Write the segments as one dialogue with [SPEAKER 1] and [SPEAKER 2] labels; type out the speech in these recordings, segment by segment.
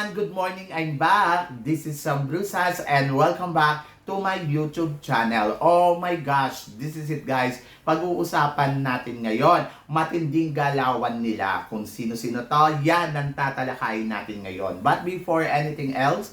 [SPEAKER 1] Everyone! Good morning! I'm back! This is Sam Brusas and welcome back to my YouTube channel. Oh my gosh! This is it guys! Pag-uusapan natin ngayon, matinding galawan nila. Kung sino-sino to, yan ang tatalakayin natin ngayon. But before anything else,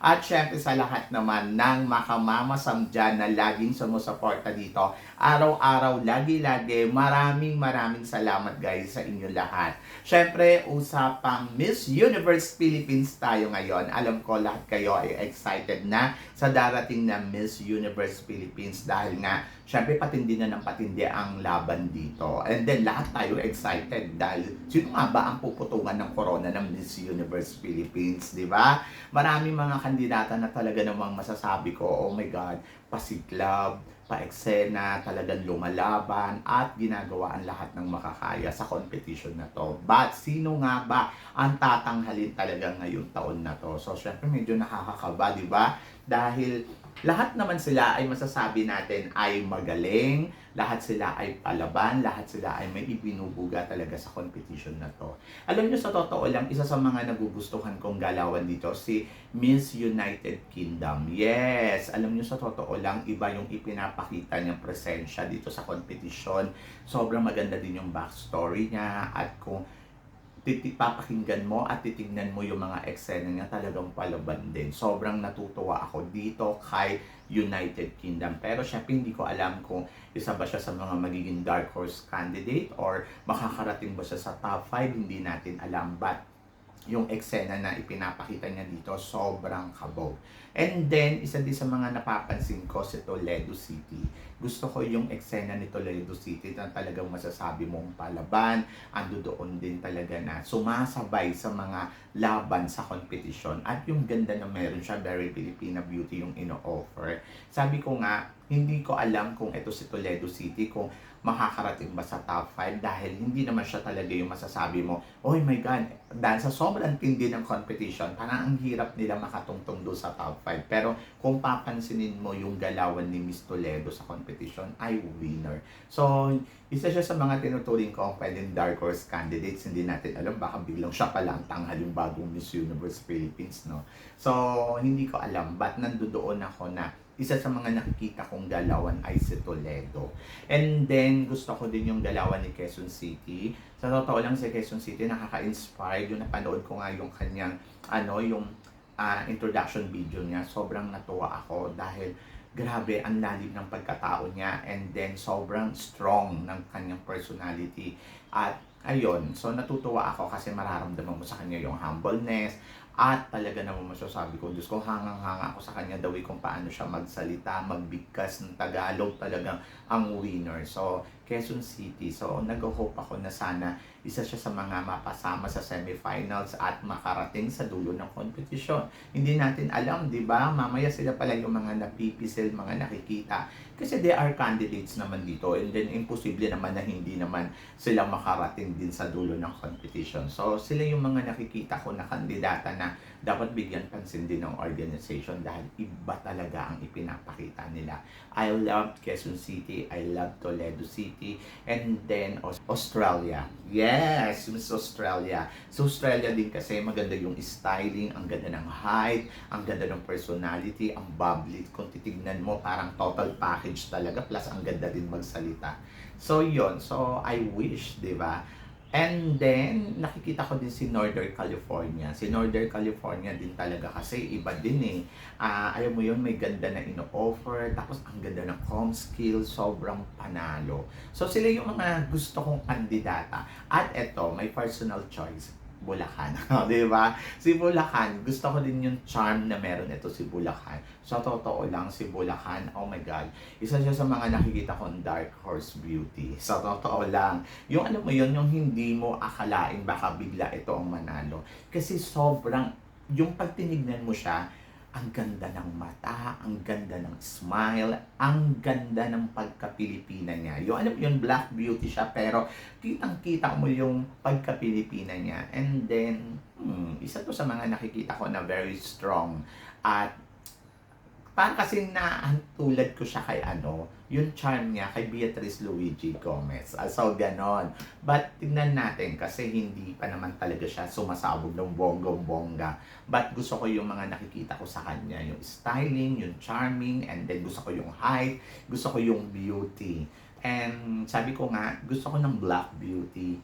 [SPEAKER 1] At syempre sa lahat naman ng makamamasam dyan na laging sumusuporta dito. Araw-araw, lagi-lagi, maraming maraming salamat guys sa inyo lahat. Syempre, usapang Miss Universe Philippines tayo ngayon. Alam ko lahat kayo ay excited na sa darating na Miss Universe Philippines dahil nga, syempre patindi na ng patindi ang laban dito. And then lahat tayo excited dahil sino nga ba ang puputungan ng corona ng Miss Universe Philippines, di ba? Maraming mga kandidata na talaga namang masasabi ko, oh my God, pasiklab, pa-eksena, talagang lumalaban at ginagawa ang lahat ng makakaya sa competition na to. But sino nga ba ang tatanghalin talaga ngayong taon na to? So syempre medyo nakakakaba, di ba? Dahil lahat naman sila ay masasabi natin ay magaling, lahat sila ay palaban, lahat sila ay may ibinubuga talaga sa competition na to. Alam nyo sa totoo lang, isa sa mga nagugustuhan kong galawan dito, si Miss United Kingdom. Yes, alam nyo sa totoo lang, iba yung ipinapakita niyang presensya dito sa competition. Sobrang maganda din yung backstory niya at kung papakinggan mo at titingnan mo yung mga eksena niya talagang palaban din. Sobrang natutuwa ako dito kay United Kingdom. Pero syempre hindi ko alam kung isa ba siya sa mga magiging dark horse candidate or makakarating ba siya sa top 5, hindi natin alam. But yung eksena na ipinapakita niya dito, sobrang kabaw. And then, isa din sa mga napapansin ko si Toledo City. Gusto ko yung eksena ni Toledo City na talagang masasabi mong palaban. Ando doon din talaga na sumasabay sa mga laban sa competition. At yung ganda na meron siya, very Filipina beauty yung ino-offer. Sabi ko nga, hindi ko alam kung ito si Toledo City, kung makakarating ba sa top 5 dahil hindi naman siya talaga yung masasabi mo, oh my God, dahil sa sobrang tindi ng competition, parang ang hirap nila makatungtong doon sa top 5. Pero kung papansinin mo yung galawan ni Miss Toledo sa competition, ay winner. So, isa siya sa mga tinuturing ko ang pwedeng dark horse candidates. Hindi natin alam, baka biglang siya pala ang tanghal yung bagong Miss Universe Philippines, no? So, hindi ko alam, but nandoon ako na isa sa mga nakikita kong galawan ay si Toledo. And then, gusto ko din yung galawan ni Quezon City. Sa totoo lang si Quezon City, nakaka-inspire. Yung napanood ko nga yung kanyang, ano, yung uh, introduction video niya. Sobrang natuwa ako dahil grabe ang lalim ng pagkatao niya and then sobrang strong ng kanyang personality. At ayun, so natutuwa ako kasi mararamdaman mo sa kanya yung humbleness, at talaga naman masasabi ko, Diyos ko, hangang-hanga ako sa kanya daw kung paano siya magsalita, magbigkas ng Tagalog, talagang ang winner. So, Quezon City. So, nag-hope ako na sana isa siya sa mga mapasama sa semifinals at makarating sa dulo ng competition. Hindi natin alam, di ba? Mamaya sila pala yung mga napipisil, mga nakikita. Kasi they are candidates naman dito and then imposible naman na hindi naman sila makarating din sa dulo ng competition. So, sila yung mga nakikita ko na kandidata na dapat bigyan pansin din ng organization dahil iba talaga ang ipinapakita nila. I love Quezon City, I love Toledo City, and then Australia. Yes, Miss Australia. So Australia din kasi maganda yung styling, ang ganda ng height, ang ganda ng personality, ang bubbly. Kung titignan mo, parang total package talaga. Plus, ang ganda din magsalita. So, yon So, I wish, di ba? And then, nakikita ko din si Northern California. Si Northern California din talaga kasi iba din eh. Uh, alam mo yun, may ganda na ino-offer. Tapos, ang ganda ng com skill, sobrang panalo. So, sila yung mga gusto kong kandidata. At eto, may personal choice Bulacan. di ba? Si Bulacan, gusto ko din yung charm na meron ito si Bulacan. Sa totoo lang, si Bulacan, oh my God, isa siya sa mga nakikita kong dark horse beauty. Sa totoo lang, yung ano mo yun, yung hindi mo akalain baka bigla ito ang manalo. Kasi sobrang, yung pagtinignan mo siya, ang ganda ng mata, ang ganda ng smile, ang ganda ng pagka-Pilipina niya. Yung alam yun, black beauty siya, pero kitang-kita mo yung pagka-Pilipina niya. And then, hmm, isa to sa mga nakikita ko na very strong. At parang kasi naantulad ko siya kay ano, yung charm niya kay Beatrice Luigi Gomez. Ah, So, ganon. But, tignan natin kasi hindi pa naman talaga siya sumasabog ng bonggong-bongga. But, gusto ko yung mga nakikita ko sa kanya. Yung styling, yung charming, and then gusto ko yung height, gusto ko yung beauty. And sabi ko nga, gusto ko ng black beauty.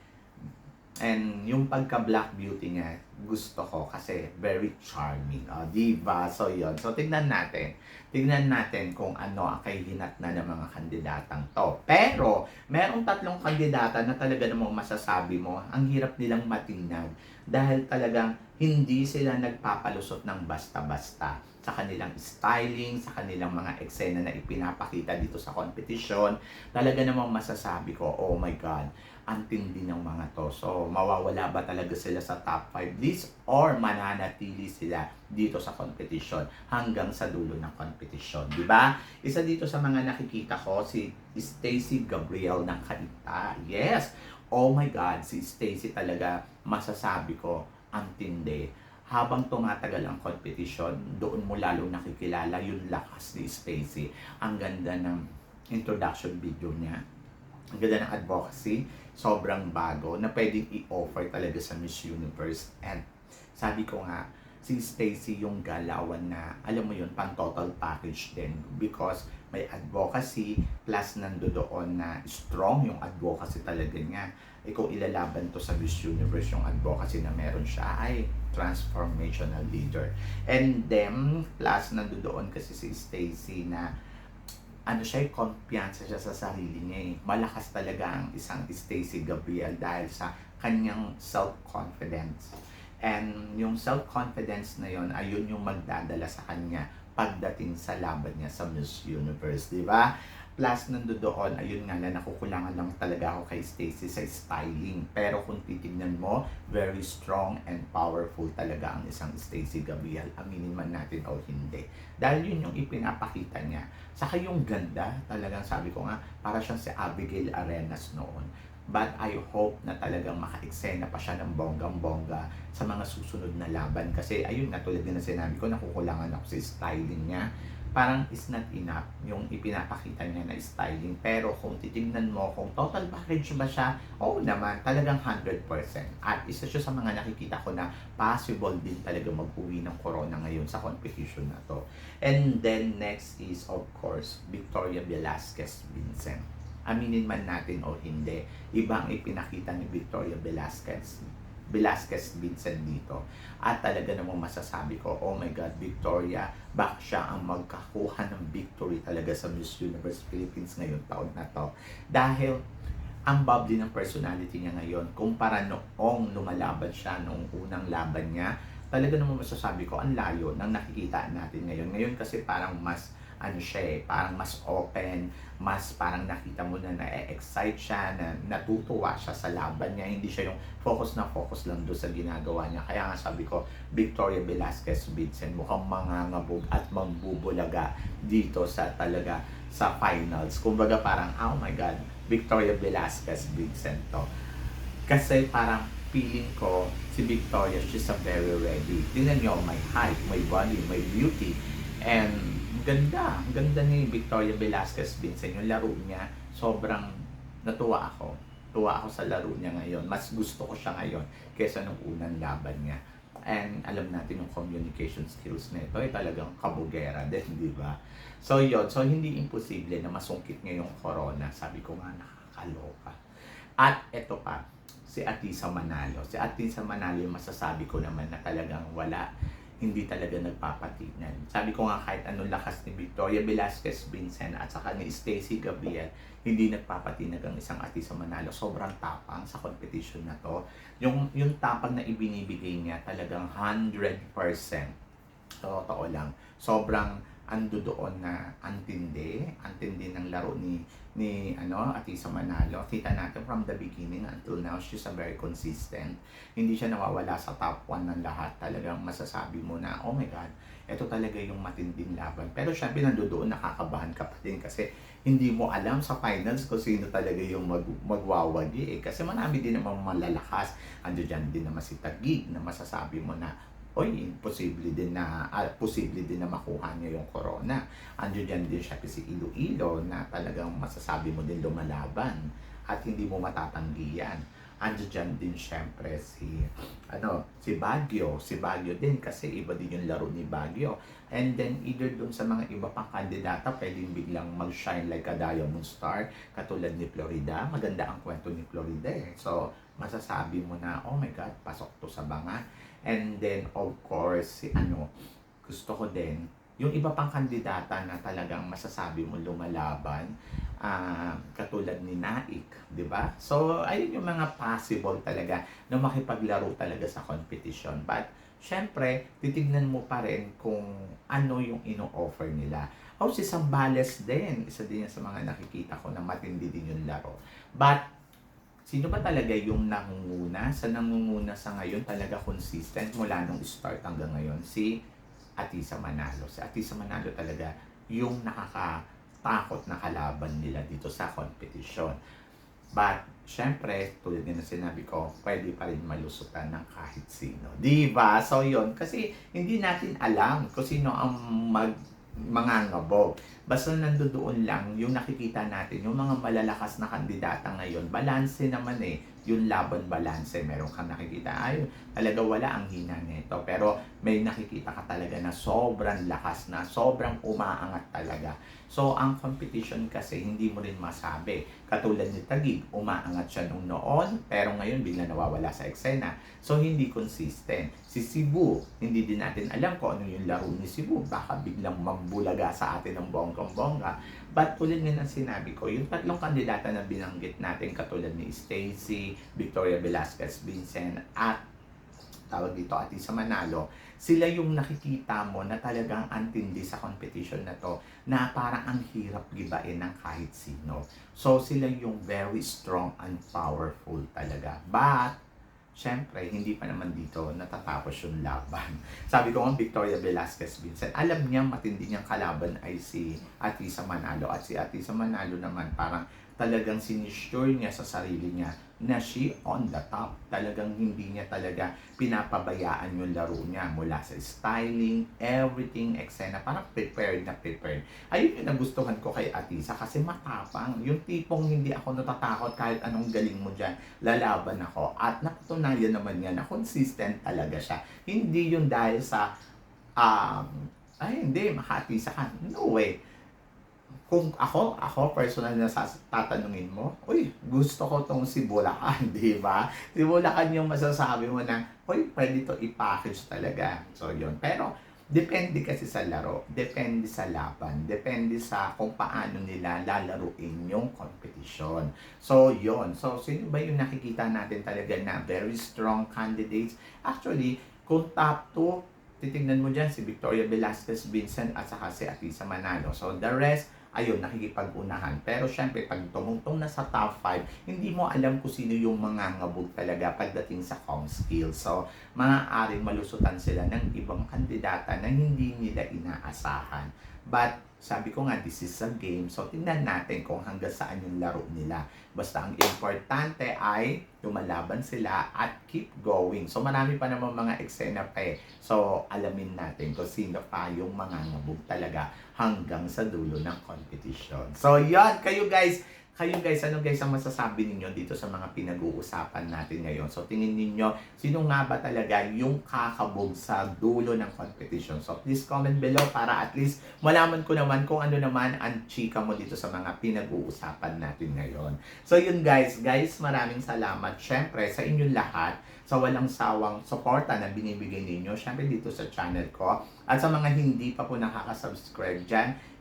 [SPEAKER 1] And yung pagka-black beauty niya, gusto ko kasi very charming. O, diba? So, yun. So, tignan natin. Tignan natin kung ano ang kahihinat na ng mga kandidatang to. Pero, merong tatlong kandidata na talaga namang masasabi mo, ang hirap nilang matinag. Dahil talagang hindi sila nagpapalusot ng basta-basta sa kanilang styling, sa kanilang mga eksena na ipinapakita dito sa competition. Talaga namang masasabi ko, oh my God, ang tindi ng mga to. So, mawawala ba talaga sila sa top 5 list or mananatili sila dito sa competition hanggang sa dulo ng competition, di ba? Isa dito sa mga nakikita ko si Stacy Gabriel ng Kalita. Yes. Oh my God, si Stacy talaga masasabi ko ang tindi. Habang tumatagal ang competition, doon mo lalo nakikilala yung lakas ni Stacy. Ang ganda ng introduction video niya. Ang ganda ng advocacy, sobrang bago na pwedeng i-offer talaga sa Miss Universe. And sabi ko nga, si Stacy yung galawan na, alam mo yun, pang total package din. Because may advocacy, plus nando doon na strong yung advocacy talaga niya. Kung ilalaban to sa Miss Universe, yung advocacy na meron siya, ay transformational leader. And then, plus nando doon kasi si Stacy na ano siya, kumpiyansa siya sa sarili niya eh. Malakas talaga ang isang Stacy Gabriel dahil sa kanyang self-confidence. And yung self-confidence na yon ayun yung magdadala sa kanya pagdating sa laban niya sa Miss Universe, di ba? Plus, nando doon, ayun nga na nakukulangan lang talaga ako kay Stacy sa styling. Pero kung titignan mo, very strong and powerful talaga ang isang Stacy Gabriel. Aminin man natin o hindi. Dahil yun yung ipinapakita niya. Saka yung ganda, talagang sabi ko nga, para siyang si Abigail Arenas noon. But I hope na talagang maka-eksena pa siya ng bonggang-bongga sa mga susunod na laban. Kasi ayun nga, tulad din na sinabi ko, nakukulangan ako sa styling niya parang is not enough yung ipinapakita niya na styling. Pero kung titignan mo kung total package ba siya, oo naman, talagang 100%. At isa siya sa mga nakikita ko na possible din talaga mag-uwi ng corona ngayon sa competition na to. And then next is of course, Victoria Velasquez Vincent. Aminin man natin o hindi, ibang ipinakita ni Victoria Velasquez Velasquez Vincent dito. At talaga namang masasabi ko, oh my God, Victoria, bak siya ang magkakuha ng victory talaga sa Miss Universe Philippines ngayon taon na to. Dahil ang bubbly ng personality niya ngayon, kumpara noong lumalaban siya noong unang laban niya, talaga namang masasabi ko, ang layo ng nakikita natin ngayon. Ngayon kasi parang mas ano siya eh, parang mas open, mas parang nakita mo na na-excite siya, na natutuwa siya sa laban niya. Hindi siya yung focus na focus lang doon sa ginagawa niya. Kaya nga sabi ko, Victoria Velasquez Vincent mukhang mangangabog at mambubulaga dito sa talaga sa finals. Kumbaga parang, oh my God, Victoria Velasquez Vincent to. Kasi parang feeling ko, si Victoria, she's a very ready. Tingnan niyo, may height, may body, may beauty, and ganda. Ang ganda ni Victoria Velasquez Vincent. Yung laro niya, sobrang natuwa ako. Tuwa ako sa laro niya ngayon. Mas gusto ko siya ngayon kaysa nung unang laban niya. And alam natin yung communication skills nito ay talagang kabugera din, di ba? So yun, so hindi imposible na masungkit niya yung corona. Sabi ko nga, nakakaloka. At eto pa, si Atisa Manalo. Si Atisa Manalo, yung masasabi ko naman na talagang wala hindi talaga nagpapatinan. Sabi ko nga kahit anong lakas ni Victoria Velasquez Vincent at saka ni Stacy Gabriel, hindi nagpapatinag ang isang ati sa Manalo. Sobrang tapang sa competition na to. Yung, yung tapang na ibinibigay niya talagang 100%. So, totoo lang. Sobrang ando doon na antindi, antindi ng laro ni ni ano Atisa Manalo. Kita natin from the beginning until now, she's a very consistent. Hindi siya nawawala sa top 1 ng lahat. Talagang masasabi mo na, oh my God, ito talaga yung matinding laban. Pero syempre nandoon nakakabahan ka pa din kasi hindi mo alam sa finals kung sino talaga yung mag, magwawagi eh. Kasi marami din namang malalakas. Ando dyan din naman si Tagig na masasabi mo na oy, imposible din na, ah, posible din na makuha niya yung corona. Andiyo dyan din siya si Iloilo na talagang masasabi mo din lumalaban at hindi mo matatanggi yan. Andiyo dyan din syempre si, ano, si Baguio. Si Baguio din kasi iba din yung laro ni Baguio. And then either dun sa mga iba pang kandidata, pwedeng biglang mag-shine like a diamond star, katulad ni Florida. Maganda ang kwento ni Florida eh. So, masasabi mo na, oh my God, pasok to sa banga. And then, of course, ano, gusto ko din, yung iba pang kandidata na talagang masasabi mo lumalaban, ah, katulad ni Naik, di ba? So, ayun yung mga possible talaga na makipaglaro talaga sa competition. But, syempre, titignan mo pa rin kung ano yung ino-offer nila. O, si Sambales din, isa din yan sa mga nakikita ko na matindi din yung laro. But, Sino ba talaga yung nangunguna? Sa nangunguna sa ngayon talaga consistent mula nung start hanggang ngayon? Si Atisa Manalo. Si Atisa Manalo talaga yung nakakatakot na kalaban nila dito sa competition. But, syempre, tulad din na sinabi ko, pwede pa rin malusutan ng kahit sino. Di ba? So, yun. Kasi hindi natin alam kung sino ang mag mangangabog. Basta nandoon lang, yung nakikita natin, yung mga malalakas na kandidata ngayon, balanse naman eh. Yung laban balanse, meron kang nakikita, ay, talaga wala ang hina nito. Pero may nakikita ka talaga na sobrang lakas na, sobrang umaangat talaga. So, ang competition kasi, hindi mo rin masabi. Katulad ni Tagig, umaangat siya nung noon, pero ngayon bigla nawawala sa eksena. So, hindi consistent. Si Cebu, hindi din natin alam kung ano yung laro ni Cebu. Baka biglang mambulaga sa atin ng bonggang-bongga. But tulad nga ng sinabi ko, yung tatlong kandidata na binanggit natin, katulad ni Stacy, Victoria Velasquez Vincent, at tawag dito at sa Manalo, sila yung nakikita mo na talagang antindi sa competition na to na parang ang hirap gibain ng kahit sino. So sila yung very strong and powerful talaga. But, syempre, hindi pa naman dito natatapos yung laban. Sabi ko nga, Victoria Velasquez Vincent, alam niya matindi niyang kalaban ay si Atisa Manalo. At si Atisa Manalo naman parang talagang sinisure niya sa sarili niya na she on the top. Talagang hindi niya talaga pinapabayaan yung laro niya mula sa styling, everything, eksena. Parang prepared na prepared. Ayun yung nagustuhan ko kay Atisa kasi matapang. Yung tipong hindi ako natatakot kahit anong galing mo dyan, lalaban ako. At napatunayan naman niya na consistent talaga siya. Hindi yung dahil sa, um, ay hindi, makaatisa ka. No way kung ako, ako personal na tatanungin mo, uy, gusto ko tong si Bulacan, di ba? Si Bulacan yung masasabi mo na, uy, pwede to i-package talaga. So, yun. Pero, depende kasi sa laro, depende sa laban, depende sa kung paano nila lalaruin yung competition. So, yun. So, sino ba yung nakikita natin talaga na very strong candidates? Actually, kung top 2, titingnan mo dyan si Victoria Velasquez Vincent at saka si Atisa Manalo. So, the rest, ayun, nakikipag-unahan. Pero syempre, pag tumungtong na sa top 5, hindi mo alam kung sino yung mga ngabog talaga pagdating sa com skills. So, maaaring malusutan sila ng ibang kandidata na hindi nila inaasahan. But, sabi ko nga, this is a game. So, tingnan natin kung hanggang saan yung laro nila. Basta ang importante ay lumalaban sila at keep going. So, marami pa naman mga eksena pa eh. So, alamin natin kung sino pa yung mga ngabog talaga hanggang sa dulo ng competition. So, yan, kayo guys, kayo guys, ano guys ang masasabi ninyo dito sa mga pinag-uusapan natin ngayon? So tingin ninyo, sino nga ba talaga yung kakabog sa dulo ng competition? So please comment below para at least malaman ko naman kung ano naman ang chika mo dito sa mga pinag-uusapan natin ngayon. So yun guys, guys maraming salamat syempre sa inyong lahat sa walang sawang suporta na binibigay ninyo syempre dito sa channel ko. At sa mga hindi pa po nakaka-subscribe dyan,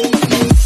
[SPEAKER 1] Thank you.